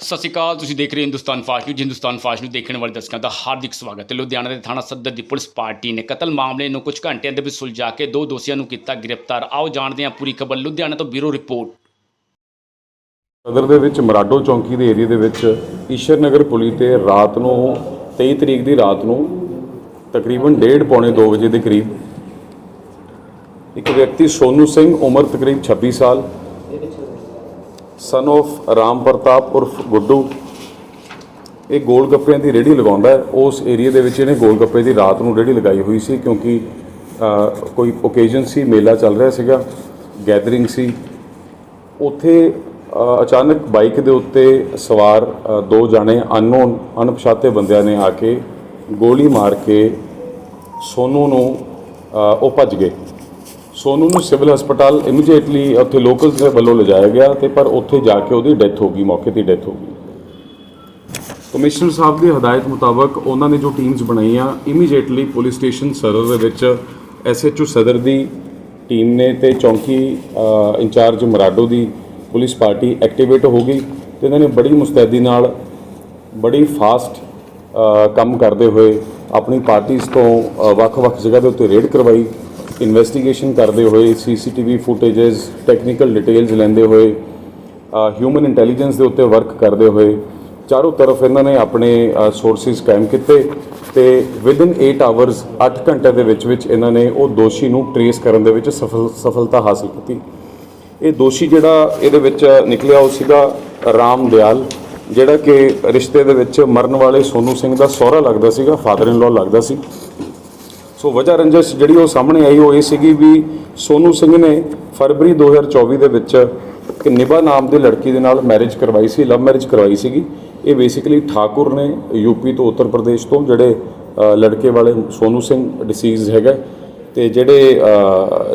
ਸਤਿ ਸ਼੍ਰੀ ਅਕਾਲ, ਤੁਸੀਂ ਦੇਖ ਰਹੇ ਹੋ Hindustan fast news. Hindustan fast news ਦੇਖਣ ਵਾਲੇ ਦਰਸ਼ਕਾਂ ਦਾ ਹਾਰਦਿਕ ਸਵਾਗਤ ਹੈ। ਲੁਧਿਆਣਾ ਦੇ ਥਾਣਾ ਸਦਰ ਦੀ ਪੁਲਿਸ ਪਾਰਟੀ ਨੇ ਕਤਲ ਮਾਮਲੇ ਨੂੰ ਕੁਝ ਘੰਟਿਆਂ ਦੇ ਵਿੱਚ ਸੁਲਝਾ ਕੇ ਦੋ ਦੋਸ਼ੀਆਂ ਨੂੰ ਕੀਤਾ ਗ੍ਰਿਫਤਾਰ। ਆਓ ਜਾਣਦੇ ਹਾਂ ਪੂਰੀ ਖਬਰ। ਲੁਧਿਆਣਾ ਤੋਂ ਬਿਊਰੋ ਰਿਪੋਰਟ। ਸਦਰ ਦੇ ਵਿੱਚ ਮਰਾਡੋ ਚੌਂਕੀ ਦੇ ਏਰੀਆ ਦੇ ਵਿੱਚ ਈਸ਼ਰ ਨਗਰ ਪੁਲੀ ਤੇ ਰਾਤ ਨੂੰ 23 ਤਰੀਕ ਦੀ ਰਾਤ ਨੂੰ ਤਕਰੀਬਨ 1:30 ਪੌਣੇ 2 ਵਜੇ ਦੇ ਕਰੀਬ ਇੱਕ ਵਿਅਕਤੀ ਸੋਨੂ ਸਿੰਘ, ਉਮਰ ਤਕਰੀਬ 26 ਸਾਲ ਸਨ of ਰਾਮ ਪ੍ਰਤਾਪ ਉਰਫ ਗੁੱਡੂ ਇਹ ਗੋਲ ਗੱਪਿਆਂ ਦੀ ਰੇਹੜੀ ਲਗਾਉਂਦਾ ਹੈ। ਉਸ ਏਰੀਆ ਦੇ ਵਿੱਚ ਇਹਨੇ ਗੋਲ ਗੱਪੇ ਦੀ ਰਾਤ ਨੂੰ ਰੇਹੜੀ ਲਗਾਈ ਹੋਈ ਸੀ ਕਿਉਂਕਿ ਕੋਈ ਓਕੇਜ਼ਨ ਸੀ, ਮੇਲਾ ਚੱਲ ਰਿਹਾ ਸੀਗਾ ਗੈਦਰਿੰਗ ਸੀ। ਉੱਥੇ ਅਚਾਨਕ ਬਾਈਕ ਦੇ ਉੱਤੇ ਸਵਾਰ ਦੋ ਜਾਣੇ ਅਨਨੋਨ ਅਣਪਛਾਤੇ ਬੰਦਿਆਂ ਨੇ ਆ ਕੇ ਗੋਲੀ ਮਾਰ ਕੇ ਸੋਨੂ ਨੂੰ ਉਹ ਭੱਜ ਗਏ। ਸੋਨੂ ਨੂੰ ਸਿਵਲ ਹਸਪਤਾਲ ਇਮੀਡੀਏਟਲੀ ਉੱਥੇ ਲੋਕਲਸ ਦੇ ਵੱਲੋਂ ਲਿਜਾਇਆ ਗਿਆ ਤੇ ਪਰ ਉੱਥੇ ਜਾ ਕੇ ਉਹਦੀ ਡੈਥ ਹੋ ਗਈ, ਮੌਕੇ ਤੇ ਡੈਥ ਹੋ ਗਈ। ਕਮਿਸ਼ਨਰ ਸਾਹਿਬ ਦੀ ਹਦਾਇਤ ਮੁਤਾਬਕ ਉਹਨਾਂ ਨੇ ਜੋ ਟੀਮਸ ਬਣਾਈਆਂ ਇਮੀਡੀਏਟਲੀ ਪੁਲਿਸ ਸਟੇਸ਼ਨ ਸਰਰ ਦੇ ਵਿੱਚ ਐਸਐਚਓ ਸਦਰ ਦੀ ਟੀਮ ਨੇ ਤੇ ਚੌਂਕੀ ਇੰਚਾਰਜ ਮਰਾਡੋ ਦੀ ਪੁਲਿਸ ਪਾਰਟੀ ਐਕਟੀਵੇਟ ਹੋ ਗਈ ਤੇ ਇਹਨਾਂ ਨੇ ਬੜੀ ਮੁਸਤੈਦੀ ਨਾਲ ਬੜੀ ਫਾਸਟ ਕੰਮ ਕਰਦੇ ਹੋਏ ਆਪਣੀ ਪਾਰਟੀਆਂ ਤੋਂ ਵੱਖ-ਵੱਖ ਜਗ੍ਹਾ ਦੇ ਉੱਤੇ ਰੇਡ ਕਰਵਾਈ। ਇਨਵੈਸਟੀਗੇਸ਼ਨ ਕਰਦੇ ਹੋਏ ਸੀਸੀਟੀਵੀ ਫੁਟੇजेस ਟੈਕਨੀਕਲ ਡਿਟੇਲਸ ਲੈਂਦੇ ਹੋਏ ਹਿਊਮਨ ਇੰਟੈਲੀਜੈਂਸ ਦੇ ਉੱਤੇ ਵਰਕ ਕਰਦੇ ਹੋਏ, ਚਾਰੋਂ ਤਰਫ ਇਹਨਾਂ ਨੇ ਆਪਣੇ ਸੋਰਸਿਸ ਕਾਇਮ ਕੀਤੇ ਤੇ ਵਿਦਿਨ 8 ਆਵਰਸ 8 ਘੰਟੇ ਦੇ ਵਿੱਚ ਵਿੱਚ ਇਹਨਾਂ ਨੇ ਉਹ ਦੋਸ਼ੀ ਨੂੰ ਟਰੇਸ ਕਰਨ ਦੇ ਵਿੱਚ ਸਫਲ, ਸਫਲਤਾ ਹਾਸਲ ਕੀਤੀ। ਇਹ ਦੋਸ਼ੀ ਜਿਹੜਾ ਇਹਦੇ ਵਿੱਚ ਨਿਕਲਿਆ ਉਹ ਸੀਗਾ ਰਾਮ ਦਿਆਲ, ਜਿਹੜਾ ਕਿ ਰਿਸ਼ਤੇ ਦੇ ਵਿੱਚ ਮਰਨ ਵਾਲੇ ਸੋਨੂ ਸਿੰਘ ਦਾ ਸਹੁਰਾ ਲੱਗਦਾ ਸੀਗਾ ਫਾਦਰ ਇਨ ਲਾ ਲੱਗਦਾ ਸੀ। ਸੋ ਵਜ੍ਹਾ ਰੰਜਸ ਜਿਹੜੀ ਉਹ ਸਾਹਮਣੇ ਆਈ ਉਹ ਇਹ ਸੀਗੀ ਵੀ ਸੋਨੂ ਸਿੰਘ ਨੇ ਫਰਵਰੀ 2024 ਦੇ ਵਿੱਚ ਇੱਕ ਨਿਭਾ ਨਾਮ ਦੀ ਲੜਕੀ ਦੇ ਨਾਲ ਮੈਰਿਜ ਕਰਵਾਈ ਸੀ ਲਵ ਮੈਰਿਜ ਕਰਵਾਈ ਸੀਗੀ। ਇਹ ਬੇਸਿਕਲੀ ਠਾਕੁਰ ਨੇ ਯੂਪੀ ਤੋਂ ਉੱਤਰ ਪ੍ਰਦੇਸ਼ ਤੋਂ ਜਿਹੜੇ ਲੜਕੇ ਵਾਲੇ ਸੋਨੂ ਸਿੰਘ ਡਿਸੀਜ਼ ਹੈਗਾ ਤੇ ਜਿਹੜੇ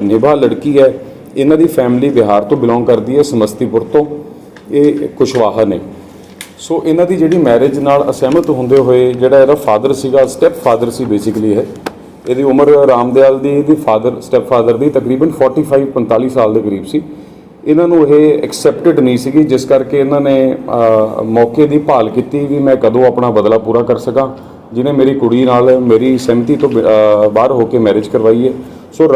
ਨਿਭਾ ਲੜਕੀ ਹੈ, ਇਹਨਾਂ ਦੀ ਫੈਮਿਲੀ ਬਿਹਾਰ ਤੋਂ ਬਿਲੋਂਗ ਕਰਦੀ ਹੈ, ਸਮਸਤੀਪੁਰ ਤੋਂ। ਇਹ ਕੁਸ਼ਵਾਹਾ ਨੇ। ਸੋ ਇਹਨਾਂ ਦੀ ਜਿਹੜੀ ਮੈਰਿਜ ਨਾਲ ਅਸਹਿਮਤ ਹੁੰਦੇ ਹੋਏ ਜਿਹੜਾ ਇਹਦਾ ਫਾਦਰ ਸੀਗਾ ਸਟੈਪ ਫਾਦਰ ਸੀ ਬੇਸਿਕਲੀ ਹੈ ਇਹਦੀ ਉਮਰ ਰਾਮਦਿਆਲ ਦੀ, ਇਹਦੀ ਫਾਦਰ ਸਟੈਪ ਫਾਦਰ ਦੀ ਤਕਰੀਬਨ 45 45 ਸਾਲ ਦੇ ਕਰੀਬ ਸੀ। ਇਹਨਾਂ ਨੂੰ ਇਹ ਐਕਸੈਪਟਡ ਨਹੀਂ ਸੀਗੀ, ਜਿਸ ਕਰਕੇ ਇਹਨਾਂ ਨੇ ਮੌਕੇ ਦੀ ਭਾਲ ਕੀਤੀ ਵੀ ਮੈਂ ਕਦੋਂ ਆਪਣਾ ਬਦਲਾ ਪੂਰਾ ਕਰ ਸਕਾਂ। ਜਿਨੇ ਮੇਰੀ ਕੁੜੀ ਨਾਲ ਮੇਰੀ ਸਹਿਮਤੀ ਤੋਂ ਬ- ਬਾਹਰ ਹੋ ਕੇ ਮੈਰਿਜ ਕਰਵਾਈ ਹੈ। ਸੋ